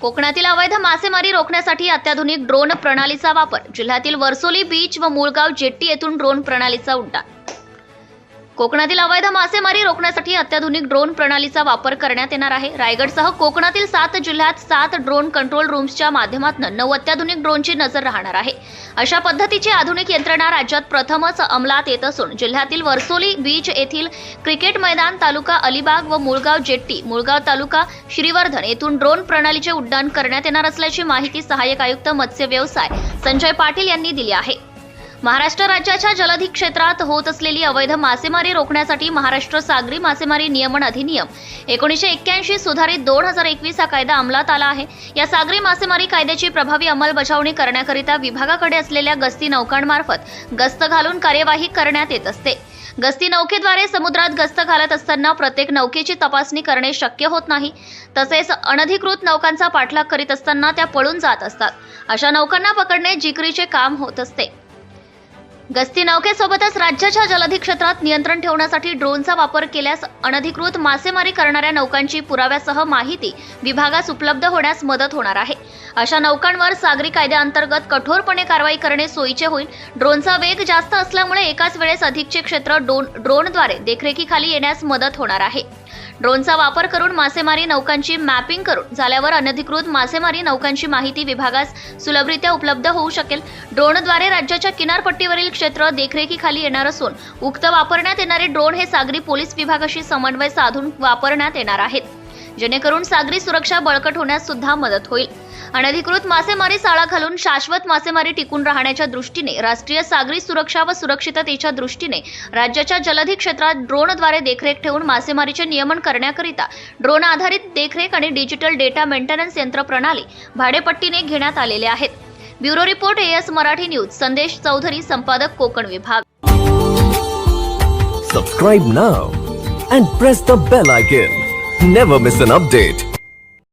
कोकणातील अवैध मासेमारी रोखण्यासाठी अत्याधुनिक ड्रोन प्रणालीचा वापर जिल्ह्यातील वर्सोली बीच व मुळगाव जेट्टी येथून ड्रोन प्रणालीचा उड्डाण. कोकणातील अवैध मासेमारी रोखण्यासाठी अत्याधुनिक ड्रोन प्रणालीचा वापर करण्यात येणार आहे. रायगडसह कोकणातील सात जिल्ह्यात सात ड्रोन कंट्रोल रूम्सच्या माध्यमातून नऊ अत्याधुनिक ड्रोनची नजर राहणार आहे. अशा पद्धतीची आधुनिक यंत्रणा राज्यात प्रथमच अंमलात येत असून जिल्ह्यातील वर्सोली बीच येथील क्रिकेट मैदान तालुका अलिबाग व मुळगाव जेट्टी मुळगाव तालुका श्रीवर्धन येथून ड्रोन प्रणालीचे उड्डाण करण्यात येणार असल्याची माहिती सहाय्यक आयुक्त मत्स्य व्यवसाय संजय पाटील यांनी दिली आहे. महाराष्ट्र राज्याच्या जलधी क्षेत्रात होत असलेली अवैध मासेमारी रोखण्यासाठी महाराष्ट्र सागरी मासेमारी नियमन अधिनियम. एकोणीसशे एक्क्याऐंशी सुधारित दोन हजार एकवीस हा कायदा अंमलात आला आहे. या सागरी मासेमारी कायद्याची प्रभावी अंमलबजावणी करण्याकरिता विभागाकडे असलेल्या गस्ती नौकांमार्फत गस्त घालून कार्यवाही करण्यात येत असते. गस्ती नौकेद्वारे समुद्रात गस्त घालत असताना प्रत्येक नौकेची तपासणी करणे शक्य होत नाही. तसेच अनधिकृत नौकांचा पाठलाग करीत असताना त्या पळून जात असतात. अशा नौकांना पकडणे जिकरीचे काम होत असते. गस्ती नौकेसोबतच राज्याच्या जलधी क्षेत्रात नियंत्रण ठेवण्यासाठी ड्रोनचा वापर केल्यास अनधिकृत मासेमारी करणाऱ्या नौकांची पुराव्यासह माहिती विभागास उपलब्ध होण्यास मदत होणार आहे. अशा नौकांवर सागरी कायद्याअंतर्गत कठोरपणे कारवाई करणे सोयीचे होईल. ड्रोनचा वेग जास्त असल्यामुळे एकाच वेळेस अधिकचे क्षेत्र ड्रोन ड्रोनद्वारे देखरेखीखाली येण्यास मदत होणार आहे. ड्रोनचा वापर करून मासेमारी नौकांची मॅपिंग करून झाल्यावर अनधिकृत मासेमारी नौकांची माहिती विभागास सुलभरित्या उपलब्ध होऊ शकेल. ड्रोनद्वारे राज्याच्या किनारपट्टीवरील क्षेत्र देखरेखीखाली येणार असून उक्त वापरण्यात येणारे ड्रोन हे सागरी पोलीस विभागाशी समन्वय साधून वापरण्यात येणार आहेत. जेणेकरून सागरी सुरक्षा बळकट होण्यास सुद्धा मदत होईल. अनधिकृत मासेमारी साळा घालून शाश्वत मासेमारी टिकून राहण्याच्या दृष्टीने राष्ट्रीय सागरी सुरक्षा व सुरक्षिततेच्या दृष्टीने राज्याच्या जलधी क्षेत्रात ड्रोनद्वारे देखरेख ठेवून मासेमारीचे नियमन करण्याकरिता ड्रोन आधारित देखरेख आणि डिजिटल डेटा मेंटेनन्स यंत्रप्रणाली भाडेपट्टीने घेण्यात आलेले आहेत. Bureau report A S Marathi news Sandesh Chaudhary संपादक कोकण विभाग. Subscribe now and press the bell icon never miss an update